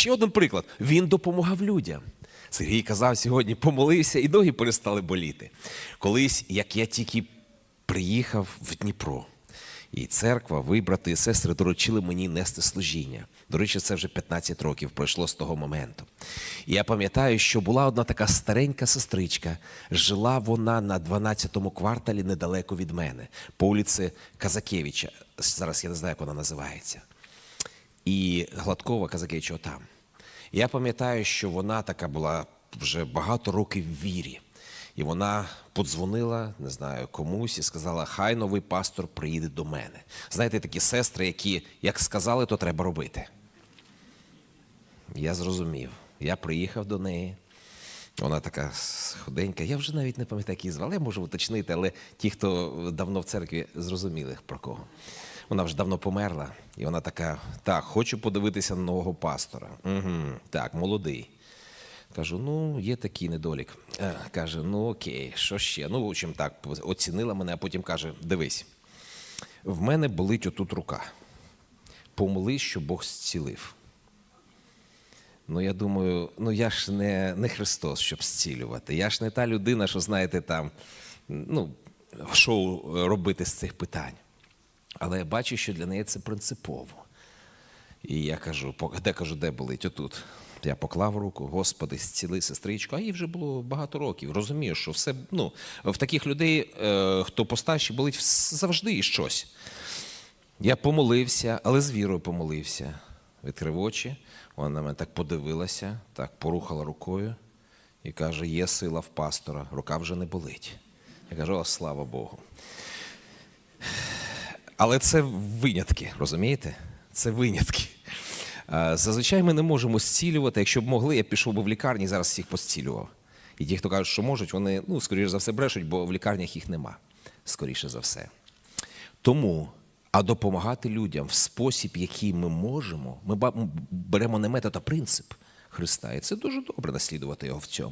ще один приклад. Він допомагав людям. Сергій казав сьогодні, помолився, і ноги перестали боліти. Колись, як я тільки приїхав в Дніпро, і церква, ви, брати і сестри, доручили мені нести служіння. До речі, це вже 15 років пройшло з того моменту. І я пам'ятаю, що була одна така старенька сестричка. Жила вона на 12-му кварталі недалеко від мене, по вулиці Казакевича. Зараз я не знаю, як вона називається. І Гладкова Казакевича там. Я пам'ятаю, що вона така була вже багато років в вірі. І вона подзвонила, не знаю, комусь і сказала, хай новий пастор приїде до мене. Знаєте, такі сестри, які як сказали, то треба робити. Я зрозумів. Я приїхав до неї. Вона така худенька. Я вже навіть не пам'ятаю, як її звали. Я можу уточнити, але ті, хто давно в церкві, зрозуміли про кого. Вона вже давно померла, і вона така: так, хочу подивитися на нового пастора. Угу, так, молодий. Кажу, ну, є такий недолік. Е, Каже, ну окей, що ще? Ну, в общем, так, оцінила мене, а потім каже: дивись, в мене болить отут рука. Помолись, що Бог зцілив. Ну, я думаю, ну я ж не, не Христос, щоб зцілювати. Я ж не та людина, що, знаєте, там, ну, шоу робити з цих питань. Але я бачу, що для неї це принципово. І я кажу, де кажу, де болить? Отут. Я поклав руку, Господи, зціли сестричку, а їй вже було багато років. Розумію, що все ну, в таких людей, е, хто постарші, болить завжди щось. Я помолився, але з вірою помолився. Відкрив очі, вона на мене так подивилася, так порухала рукою і каже: є сила в пастора, рука вже не болить. Я кажу, о, слава Богу. Але це винятки, розумієте? Це винятки. Зазвичай ми не можемо зцілювати. Якщо б могли, я пішов би в лікарні і зараз всіх поцілював. І ті, хто кажуть, що можуть, вони, ну, скоріше за все, брешуть, бо в лікарнях їх нема. Скоріше за все. Тому, а допомагати людям в спосіб, який ми можемо, ми беремо не метод, а принцип Христа. І це дуже добре наслідувати його в цьому.